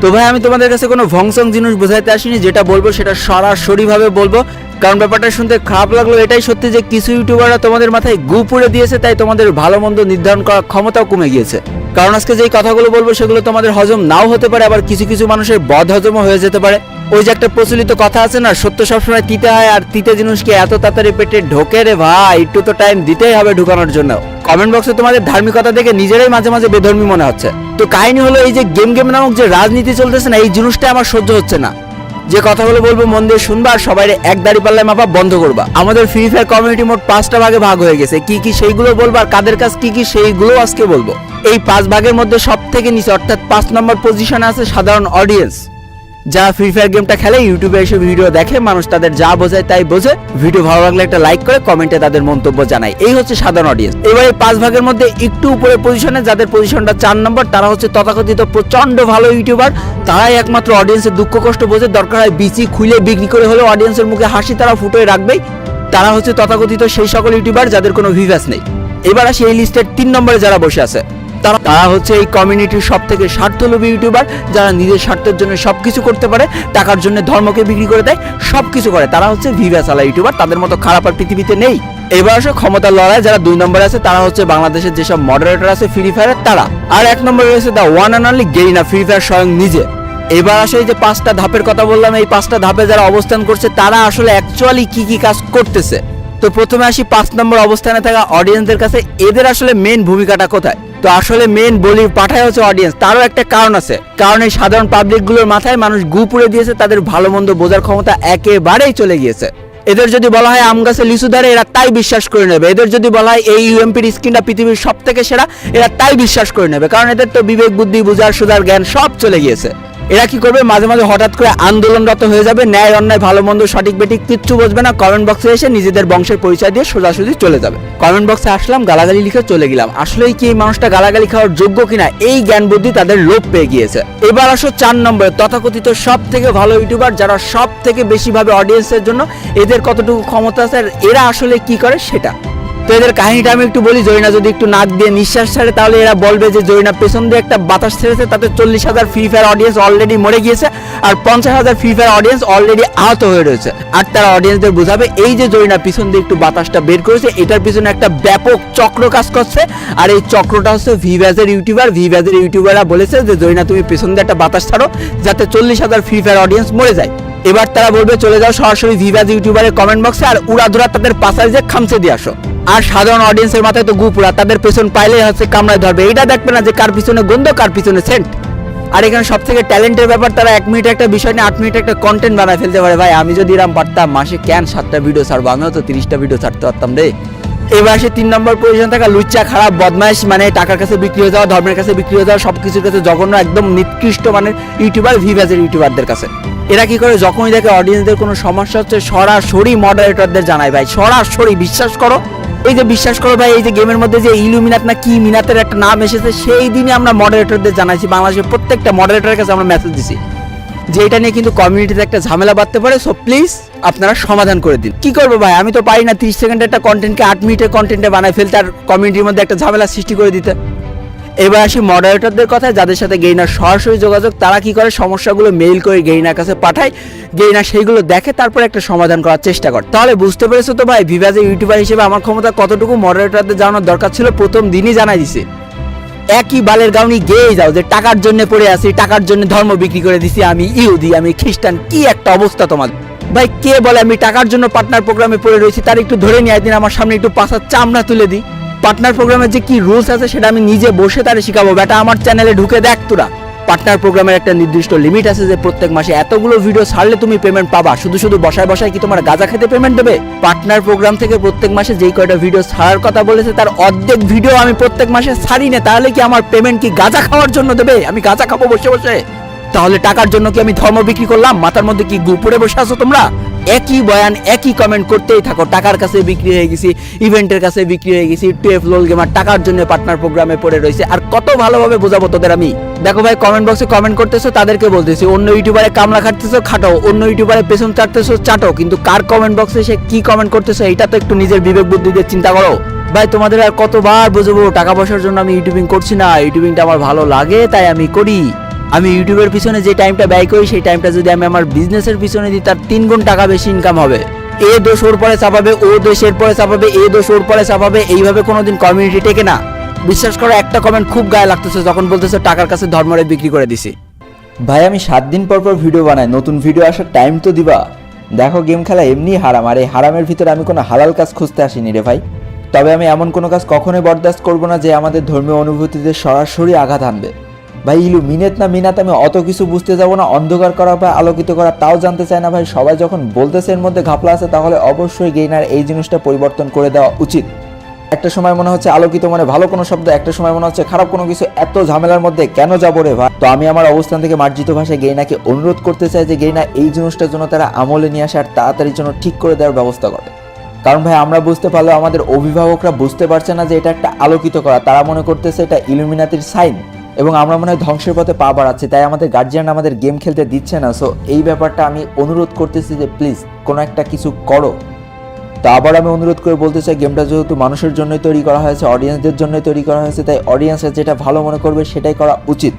তো ভাই, আমি তোমাদের কাছে কোনো ভংসং জিনিস বোঝাইতে আসিনি, যেটা বলব সেটা সরাসরি ভাবে বলব। কারণ ব্যাপারটা শুনতে খারাপ লাগল, এটাই সত্যি যে কিছু ইউটিউবাররা তোমাদের মাথায় গু পুড়ে দিয়েছে, তাই তোমাদের ভালো মন্দ নির্ধারণ করার ক্ষমতাও কমে গিয়েছে। কারণ আজকে যেই কথাগুলো বলব, সেগুলো তোমাদের হজম নাও হতে পারে, আবার কিছু কিছু মানুষের বদ হজমও হয়ে যেতে পারে। ওই যে একটা প্রচলিত কথা আছে না, সত্য সবসময় তিতে হয়, আর তিতে জিনিসকে এত তাড়াতাড়ি পেটে ঢোকে রে ভাই, একটু তো টাইম দিতেই হবে ঢুকানোর জন্য। কমেন্ট বক্সে তোমাদের ধার্মিকতা দেখে নিজেরাই মাঝে মাঝে বেধর্মী মনে হচ্ছে। তো কাহিনী হলো এই যে গেম গেম নামক যে রাজনীতি চলতেছে না, এই জিনিসটা আমার সহ্য হচ্ছে না। যে কথাগুলো বলব মন দিয়ে শুনবা আর সবাই এক দাড়ি পাল্লায় মাপা বন্ধ করবা। আমাদের ফ্রি ফায়ার কমিউনিটি মোট পাঁচটা ভাগে ভাগ হয়ে গেছে। কি কি সেইগুলো বলব আর কাদের কাছ কি কি সেইগুলো আজকে বলব। এই পাঁচ ভাগের মধ্যে সব থেকে নিচে অর্থাৎ পাঁচ নম্বর পজিশনে আছে সাধারণ অডিয়েন্স যারা ফ্রি ফায়ার গেমটা খেলে ইউটিউবে এসে ভিডিও দেখে, মানুষ তাদের যা বোঝায় তাই বোঝে। ভিডিও ভালো লাগলে একটা লাইক করে কমেন্টে তাদের মন্তব্য জানায়। এই হচ্ছে সাধারণ অডিয়েন্স এবার পাঁচ ভাগের মধ্যে একটু উপরে পজিশনে যাদের পজিশনটা চার নম্বর তারা হচ্ছে তথাকথিত প্রচণ্ড ভালো ইউটিউবার তারাই একমাত্র অডিয়েন্সের দুঃখ কষ্ট বোঝে। দরকার হয় বিচি খুলে বিক্রি করে হলেও অডিয়েন্সের মুখে হাসি তারা ফুটোয় রাখবেই। তারা হচ্ছে তথাকথিত সেই সকল ইউটিউবার যাদের কোনো ভিভাস নেই। এবার আসি এই লিস্টের তিন নম্বরে যারা বসে আছে। তারা তারা হচ্ছে এই কমিউনিটির সব থেকে স্বার্থলোভী ইউটিউবার, যারা নিজের স্বার্থের জন্য সবকিছু করতে পারে, টাকার জন্য ধর্মকে বিক্রি করে দেয়, সবকিছু করে। তারা হচ্ছে ভিভা ভিভাসালা ইউটিউবার, তাদের মতো খারাপ আর পৃথিবীতে নেই। এবার আসো ক্ষমতার লড়াই যারা দুই নম্বরে আছে, তারা হচ্ছে বাংলাদেশের যেসব মডারেটর আছে ফ্রি ফায়ারের তারা। আর এক নম্বরে রয়েছে the one and only Garena free fire স্বয়ং নিজে। এবার আসে যে পাঁচটা ধাপের কথা বললাম, এই পাঁচটা ধাপে যারা অবস্থান করছে, তারা আসলে অ্যাকচুয়ালি কি কি কাজ করতেছে? তো প্রথমে আসি পাঁচ নম্বর অবস্থানে থাকা অডিয়েন্সদের কাছে, এদের আসলে মেন ভূমিকাটা কোথায়? তো আসলে মেন বলি পাঠায় হচ্ছে অডিয়েন্স তারও একটা কারণ আছে। কারণ এই সাধারণ পাবলিকগুলোর মাথায় মানুষ গু পুড়ে দিয়েছে, তাদের ভালো মন্দ বোঝার ক্ষমতা একেবারেই চলে গিয়েছে। এদের যদি বলা হয় আম গাছে লিচু ধরে, এরা তাই বিশ্বাস করে নেবে। এদের যদি বলা হয় এই ইউএমপির স্কিনটা পৃথিবীর সব থেকে সেরা, এরা তাই বিশ্বাস করে নেবে। কারণ এদের তো বিবেক, বুদ্ধি, বুঝার, সুধার জ্ঞান সব চলে গিয়েছে। এরা কি করবে? মাঝে মাঝে হঠাৎ করে আন্দোলনরত হয়ে যাবে, ন্যায় অন্যায় ভালো মন্দ সঠিক বেঠিক কিচ্ছু বুঝবে না। কমেন্ট বক্সে এসে নিজেদের বংশের পরিচয় দিয়ে সোজাসুজি চলে যাবে। কমেন্ট বক্সে আসলাম, গালাগালি লিখে চলে গেলাম। আসলেই কি এই মানুষটা গালাগালি খাওয়ার যোগ্য কিনা? এই জ্ঞান বুদ্ধি তাদের লোপ পেয়ে গিয়েছে। এবার আসো চার নম্বরে, তথাকথিত সব থেকে ভালো ইউটিউবার যারা সব থেকে বেশি ভাবে অডিয়েন্সের জন্য এদের কতটুকু ক্ষমতা আছে আর এরা আসলে কি করে সেটা। তো এদের কাহিনীটা আমি একটু বলি, জরিনা যদি একটু নাক দিয়ে নিঃশ্বাস ছাড়ে, তাহলে এরা বলবে যে জরিনা পেছন দিয়ে একটা বাতাস ছেড়েছে, তাতে চল্লিশ হাজার ফ্রি ফায়ার অডিয়েন্স অলরেডি মরে গিয়েছে আর পঞ্চাশ হাজার ফ্রি ফায়ার অডিয়েন্স অলরেডি আহত হয়ে রয়েছে। আর তারা অডিয়েন্সদের বোঝাবে, এই যে জরিনা পিছন দিয়ে একটু বাতাসটা বের করেছে, এটার পিছনে একটা ব্যাপক চক্র কাজ করছে। আর এই চক্রটা হচ্ছে ভিভ্যাজের ইউটিউবার ভিভ্যাজের ইউটিউবাররা বলেছে যে, জরিনা, তুমি পেছন দিয়ে একটা বাতাস ছাড়ো, যাতে চল্লিশ হাজার ফ্রি ফায়ার অডিয়েন্স মরে যায়। এবার তারা বলবে, চলে যাও সরাসরি ভিভাজ ইউটিউবারের কমেন্ট বক্সে আর উড়াধুরা তাদের পাশায় যে খামচে দিয়ে আসো। আর সাধারণ অডিয়েন্সের মাথায় তো গুপুরা, তাদের পেছন পাইলেই হচ্ছে কামড়ায় ধরবে। এইটা দেখবে না যে কার পিছনে গন্ধ, কার পিছনে সেন্ট আর এখানে সব থেকে ট্যালেন্টের ব্যাপার, তারা এক মিনিট একটা বিষয় নিয়ে, আট মিনিট একটা কন্টেন্ট বানায় ফেলতে পারে। ভাই, আমি যদি এরম পারতাম, মাসে ক্যান সাতটা ভিডিও ছাড়বো? আমিও তো তিরিশটা ভিডিও ছাড়তে পারতাম রে। এবার সে তিন নম্বর পজিশন থাকা লুচ্চা, খারাপ, বদমাইশ মানে টাকার কাছে বিক্রি হয়ে যাওয়া, ধর্মের কাছে বিক্রি হয়ে যাওয়া, সবকিছুর কাছে জঘন্য, একদম নিকৃষ্ট মানের ইউটিউবার ভিভাজের ইউটিউবারদের কাছে। এরা কি করে? যখনই দেখে অডিয়েন্সদের কোনো সমস্যা হচ্ছে, সরাসরি মডারেটরদের জানায়। ভাই, সরাসরি, বিশ্বাস করো এই যে বিশ্বাস করো ভাই, এই যে গেমের মধ্যে যে ইলুমিনাত না কি মিনাতের একটা নাম এসেছে, সেই দিনই আমরা মডারেটরদের জানাইছি। বাংলাদেশের প্রত্যেকটা মডারেটরের কাছে আমরা মেসেজ দিছি। যে এটা নিয়ে কিন্তু কমিউনিটিতে একটা ঝামেলা বাড়তে পারে। সো প্লিজ আপনারা সমাধান করে দিন। কি করব ভাই? আমি তো পারি না তিরিশ সেকেন্ডের একটা কন্টেন্টকে আট মিনিটের কন্টেন্টে বানায় ফেলতে আর কমিউনিটির মধ্যে একটা ঝামেলা সৃষ্টি করে দিতে। এবার আসি মডারেটরদের কথায়, যাদের সাথে গেইনার সরাসরি যোগাযোগ, তারা কি করে সমস্যাগুলো মেইল করে গেইনার কাছে পাঠায় গেইনার সেইগুলো দেখে, তারপর একটা সমাধান করার চেষ্টা করে। তাহলে বুঝতে পেরেছ তো ভাই ভিভাজে ইউটিউবার হিসেবে আমার ক্ষমতা কতটুকু মডারেটরদের জানানোর দরকার ছিল, প্রথম দিনই জানাই দিছে। একই বালের গাউনি গেয়ে যাও, যে টাকার জন্য পড়ে আছি, টাকার জন্য ধর্ম বিক্রি করে দিছি, আমি ইহুদি, আমি খ্রিস্টান, কি একটা অবস্থা তোমার ভাই, কে বলে আমি টাকার জন্য পার্টনার প্রোগ্রামে পড়ে রয়েছি, তার একটু ধরে নিয়ে একদিন আমার সামনে একটু পাশার চামড়া তুলে দিই। পার্টনার প্রোগ্রামের যে কি রুলস আছে সেটা আমি নিজে বসে তারে শিখাবো। বেটা, আমার চ্যানেলে ঢুকে দেখ তোরা। পার্টনার প্রোগ্রামের একটা নির্দিষ্ট লিমিট আছে যে প্রত্যেক মাসে এতগুলো ভিডিও ছাড়লে তুমি পেমেন্ট পাবা। শুধু শুধু বসায় বসায় কি তোমার গাঁজা খেতে পেমেন্ট দেবে? পার্টনার প্রোগ্রাম থেকে প্রত্যেক মাসে যেই কয়টা ভিডিও ছাড়ার কথা বলেছে, তার অর্ধেক ভিডিও আমি প্রত্যেক মাসে ছাড়ি না তাহলে কি আমার পেমেন্ট কি গাঁজা খাওয়ার জন্য দেবে? আমি গাঁজা খাব বসে বসে। তাহলে টাকার জন্য কি আমি ধর্ম বিক্রি করলাম? মাথার মধ্যে কি গুপুরে বসে আছো তোমরা? একই বয়ান, একই কমেন্ট করতেই থাকো। টাকার কাছে বিক্রি হয়ে গেছি ইভেন্টের কাছে বিক্রি হয়ে গেছি টুয়েফ লোল গেমার টাকার জন্য পার্টনার প্রোগ্রামে পড়ে রয়েছে। আর কত ভালোভাবে বোঝাবো তোদের আমি? দেখো ভাই কমেন্ট বক্সে কমেন্ট করতেছো, তাদেরকে বলতেছি, অন্য ইউটিউবারে কামলা খাটতেছো খাটো অন্য ইউটিউবারে পেছন চাটতেছো চাটো কিন্তু কার কমেন্ট বক্সে সে কি কমেন্ট করতেছো, এটা তো একটু নিজের বিবেক বুদ্ধি দিয়ে চিন্তা করো। ভাই, তোমাদের আর কতবার বুঝব, টাকা পয়সার জন্য আমি ইউটিউবিং করছি না ইউটিউবিংটা আমার ভালো লাগে, তাই আমি করি। আমি ইউটিউবের পিছনে যে টাইমটা ব্যয় করি, সেই টাইমটা যদি আমি আমার বিজনেসের পিছনে দিই, তার তিন গুণ টাকা বেশি ইনকাম হবে। এ দোষ ওর পরে চাপাবে, ও দোষের পরে চাপাবে, এ দোষ ওর পরে চাপাবে, এইভাবে কোনোদিন কমিউনিটি টেকে না। বিশ্বাস করো, একটা কমেন্ট খুব গায়ে লাগতেছে যখন বলতেছে, টাকার কাছে ধর্মরে বিক্রি করে দিছি। ভাই, আমি সাত দিন পর পর ভিডিও বানাই, নতুন ভিডিও আসার টাইম তো দিবা। দেখো গেম খেলা এমনি হারাম, আর এই হারামের ভিতরে আমি কোনো হালাল কাজ খুঁজতে আসিনি রে ভাই। তবে আমি এমন কোনো কাজ কখনোই বরদাস্ত করব না যে আমাদের ধর্মীয় অনুভূতিতে সরাসরি আঘাত আনবে। ভাই, ইলু, মিনেত না মিনাত আমি অত কিছু বুঝতে যাব না। অন্ধকার করা বা আলোকিত করা তাও জানতে চাই না ভাই। সবাই যখন বলতেছে এর মধ্যে ঘাপলা আছে, তাহলে অবশ্যই গেইনার এই জিনিসটা পরিবর্তন করে দেওয়া উচিত। একটা সময় মনে হচ্ছে আলোকিত মানে ভালো কোনো শব্দ, একটা সময় মনে হচ্ছে খারাপ কোনো কিছু। এত ঝামেলার মধ্যে কেন যাব রে ভাই? তো আমি আমার অবস্থান থেকে মার্জিত ভাষায় গেইনাকে অনুরোধ করতে চাই যে গেইনা, এই জিনিসটার জন্য তারা আমলে নিয়ে আসে আর তাড়াতাড়ির জন্য ঠিক করে দেওয়ার ব্যবস্থা করে। কারণ ভাই, আমরা বুঝতে পারলেও আমাদের অভিভাবকরা বুঝতে পারছে না যে এটা একটা আলোকিত করা। তারা মনে করতেছে এটা ইলুমিনাতির সাইন। এবং আমরা মনে হয় ধ্বংসের পথে পা বাড়াচ্ছি, তাই আমাদের গার্জিয়ান আমাদের গেম খেলতে দিচ্ছে না। সো এই ব্যাপারটা আমি অনুরোধ করতেছি যে প্লিজ কোনো একটা কিছু করো। তো আবার আমি অনুরোধ করে বলতে চাই গেমটা যেহেতু মানুষের জন্যই তৈরি করা হয়েছে অডিয়েন্সদের জন্যই তৈরি করা হয়েছে, তাই অডিয়েন্সরা যেটা ভালো মনে করবে সেটাই করা উচিত।